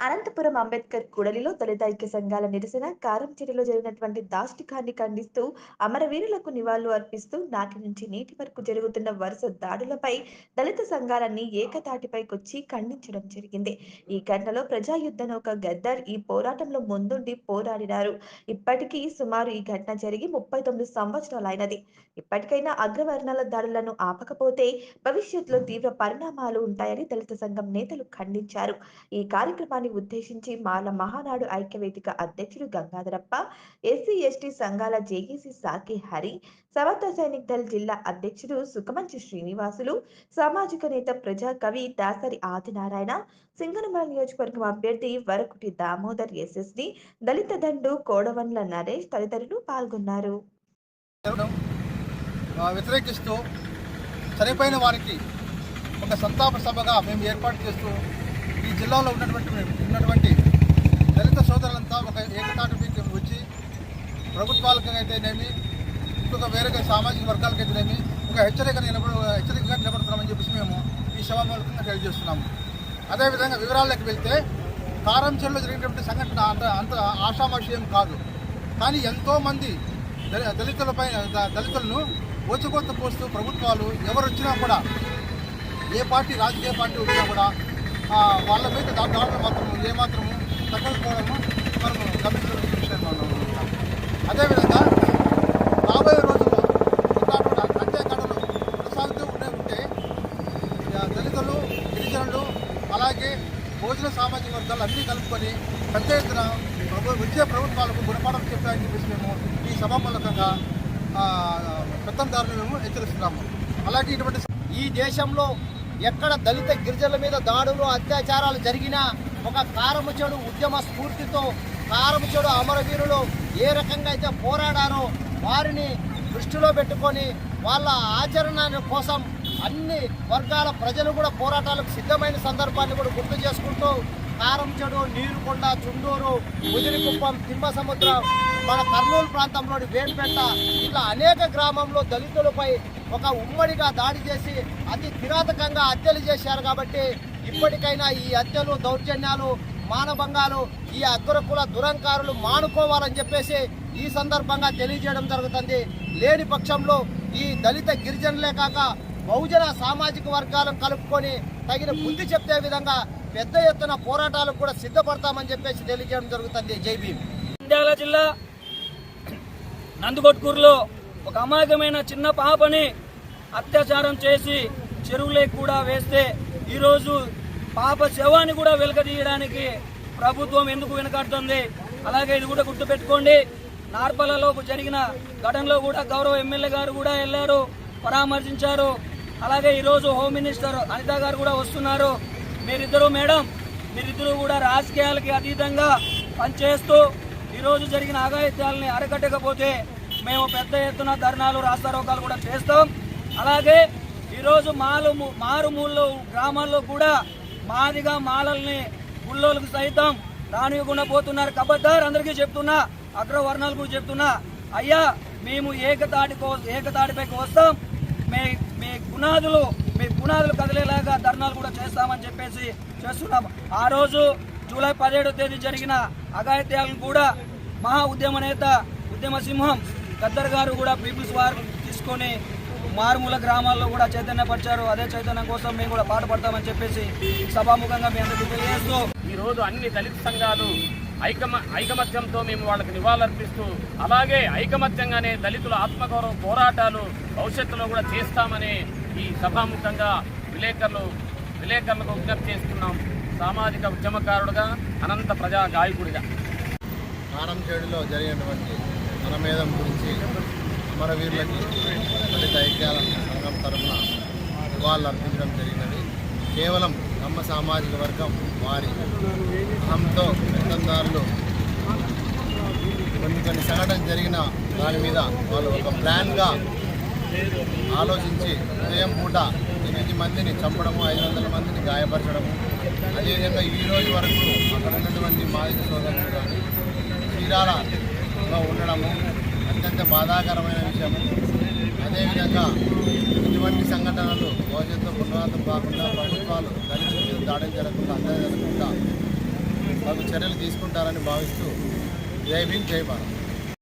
అనంతపురం అంబేద్కర్ కూడలిలో దళిత ఐక్య సంఘాల నిరసన కారంచేరిలో జరిగినటువంటి దాష్టికాన్ని ఖండిస్తూ అమరవీరులకు నివాళులు అర్పిస్తూ నాటి నుంచి నేటి వరకు జరుగుతున్న వరుస దాడులపై దళిత సంఘాలన్నీ ఏకతాటిపైకొచ్చి ఖండించడం జరిగింది. ఈ ఘటనలో ప్రజాయుద్ధ నౌక గద్దర్ ఈ పోరాటంలో ముందుండి పోరాడినారు. ఇప్పటికీ సుమారు ఈ ఘటన జరిగి ముప్పై తొమ్మిది సంవత్సరాలైనది. ఇప్పటికైనా అగ్రవర్ణాల దాడులను ఆపకపోతే భవిష్యత్తులో తీవ్ర పరిణామాలు ఉంటాయని దళిత సంఘం నేతలు ఖండించారు. ఈ కార్యక్రమాన్ని ఉద్దేశించి మాల మహానాడు ఐక్యవేదిక అధ్యక్షుడు గంగాధరప్ప ఎస్సీ ఎస్టీ సంఘాల జేఏసీ సాకి హరి సమర్థ సైనిక్ దళ జిల్లా అధ్యక్షుడు సుఖమంచి శ్రీనివాసులు సామాజిక నేత ప్రజా కవి దాసరి ఆదినారాయణ సింగనమల నియోజకవర్గం అభ్యర్థి వరకుటి దామోదర్ ఎస్ఎస్డి దళిత దండు కోడవన్ల నరేష్ తదితరులు పాల్గొన్నారు. వ్యతిరేకిస్తూ చనిపోయిన వారికి ఒక సంతాప సభగా మేము ఏర్పాటు చేస్తూ ఈ జిల్లాలో ఉన్నటువంటి ఉన్నటువంటి దళిత సోదరులంతా ఒక ఏకతాటికి వచ్చి ప్రభుత్వాలకు అయితేనేమి ఇంకొక వేరే సామాజిక వర్గాలకు అయితేనేమి ఒక హెచ్చరిక నిలబడ హెచ్చరికగా నిలబడుతున్నామని చెప్పేసి మేము ఈ సభ మూలకంగా తెలియజేస్తున్నాము. అదేవిధంగా వివరాల్లోకి వెళ్తే కారంచెల్లో జరిగినటువంటి సంఘటన అంత అంత ఆషామాషయం కాదు. కానీ ఎంతోమంది దళి- దళితులపై దళితులను ఓచుకొత్త పోస్తూ ప్రభుత్వాలు ఎవరు వచ్చినా కూడా ఏ పార్టీ రాజకీయ పార్టీ వచ్చినా కూడా వాళ్ళ మీద డాక్టర్ మాత్రం ఏమాత్రము తగ్గకపోవడము మనము గమనించిన విషయం మనం అదేవిధంగా రాబోయే రోజుల్లో ఇట్లాంటి హత్యాకాండలు కొనసాగుతూ ఉండే ఉంటే దళితులు గిరిజనులు అలాగే భోజన సామాజిక వర్గాలు అన్నీ కలుపుకొని పెద్ద ఎత్తున వచ్చే ప్రభుత్వాలకు గుణపాఠం చెప్పాలని చెప్పేసి మేము ఈ సభామూలకంగా పెత్తందారులు మేము హెచ్చరిస్తున్నాము. అలాగే ఇటువంటి ఈ దేశంలో ఎక్కడ దళిత గిరిజనుల మీద దాడులు అత్యాచారాలు జరిగినా ఒక కారముచెడు ఉద్యమ స్ఫూర్తితో కారముచెడు అమరవీరులు ఏ రకంగా అయితే పోరాడారో వారిని దృష్టిలో పెట్టుకొని వాళ్ళ ఆచరణ కోసం అన్ని వర్గాల ప్రజలు కూడా పోరాటాలకు సిద్ధమైన సందర్భాన్ని కూడా గుర్తు చేసుకుంటూ కారంచెడు నీరుకొండ చుండూరు ముదిరికుప్పం తిమ్మసముద్రం మన కర్నూలు ప్రాంతంలోని వేణపేట ఇట్లా అనేక గ్రామంలో దళితులపై ఒక ఉమ్మడిగా దాడి చేసి అతి కిరాతకంగా హత్యలు చేశారు కాబట్టి ఇప్పటికైనా ఈ హత్యలు దౌర్జన్యాలు మానభంగాలు ఈ అగ్రకుల దురంకారులు మానుకోవాలని చెప్పేసి ఈ సందర్భంగా తెలియజేయడం జరుగుతుంది. లేని పక్షంలో ఈ దళిత గిరిజనులే కాక బహుజన సామాజిక వర్గాలను కలుపుకొని తగిన బుద్ధి చెప్తే విధంగా పెద్ద ఎత్తున పోరాటాలకు కూడా సిద్ధపడతామని చెప్పేసి తెలియజేయడం జరుగుతుంది. జై భీమ్. జిల్లా నందుకొట్కూరులో ఒక అమాయకమైన చిన్న పాపని అత్యాచారం చేసి చెరువులకు కూడా వేస్తే ఈరోజు పాప శవాన్ని కూడా వెలకదీయడానికి ప్రభుత్వం ఎందుకు వెనకాడుతుంది? అలాగే ఇది కూడా గుర్తుపెట్టుకోండి నార్పలలో జరిగిన ఘటనలో కూడా గౌరవ ఎమ్మెల్యే గారు కూడా వెళ్ళారు పరామర్శించారు. అలాగే ఈరోజు హోమ్ మినిస్టర్ అనిత గారు కూడా వస్తున్నారు. మీరిద్దరూ మేడం మీరిద్దరూ కూడా రాజకీయాలకి అతీతంగా పనిచేస్తూ ఈరోజు జరిగిన అఘాయిత్యాలని అరకట్టకపోతే మేము పెద్ద ఎత్తున ధర్నాలు రాస్తారోకాలు కూడా చేస్తాం. అలాగే ఈరోజు మాలు మారుమూళ్ళు గ్రామాల్లో కూడా మాదిగా మాలల్ని గుళ్ళోలకు సైతం రానివ్వకుండా పోతున్నారు. కబద్దారు అందరికీ చెప్తున్నా అగ్రవర్ణాలకు చెప్తున్నా అయ్యా మేము ఏకతాటి ఏకతాటిపైకి వస్తాం. మీ మీ గుణాదులు మీ గుణాదులు కదిలేలాగా ధర్నాలు కూడా చేస్తామని చెప్పేసి చేస్తున్నాం. ఆ రోజు జూలై పదిహేడో తేదీ జరిగిన అఘాయిత్యాలను కూడా మహా ఉద్యమ నేత ఉద్యమ సింహం గద్దర్ గారు కూడా పీపుల్స్ వార్ తీసుకొని మారుమూల గ్రామాల్లో కూడా చైతన్యపరిచారు. అదే చైతన్యం కోసం మేము కూడా పాటుపడతామని చెప్పేసి సభాముఖంగా మీ అందరికీ తెలియజేస్తూ ఈరోజు అన్ని దళిత సంఘాలు ఐకమ ఐకమత్యంతో మేము వాళ్ళకి నివాళులర్పిస్తూ అలాగే ఐకమత్యంగానే దళితుల ఆత్మగౌరవ పోరాటాలు భవిష్యత్తులో కూడా చేస్తామని ఈ సభాముఖంగా విలేకరులు విలేకరులకు విజ్ఞప్తి చేస్తున్నాం. సామాజిక ఉద్యమకారుడుగా అనంత ప్రజా గాయకుడిగా. కారంచేడులో జరిగినటువంటి మనమేధం గురించి అమరవీరులకి దళిత ఐక్యాల సంఘం తరఫున నివాళులు అర్పించడం జరిగినది. కేవలం నమ్మ సామాజిక వర్గం వారి అహంతో పెత్తందారులు కొన్ని కొన్ని సంఘటన జరిగిన దాని మీద వాళ్ళు ఒక ప్లాన్గా ఆలోచించి ఉదయం పూట ఎనిమిది మందిని చంపడము ఐదు వందల మందిని గాయపరచడము. అదేవిధంగా ఈ రోజు వరకు అక్కడ ఉన్నటువంటి మాదిక సోదరులు కానీ చీరాలలో ఉండడము అత్యంత బాధాకరమైన విషయము. అదేవిధంగా ఇటువంటి సంఘటనలు భవిష్యత్తు పునరావృతం కాకుండా ప్రభుత్వాలు దళితుల మీద దాడులు జరగకుండా జరగకుండా తగు చర్యలు తీసుకుంటారని భావిస్తూ జై భీమ్ జై భారత్.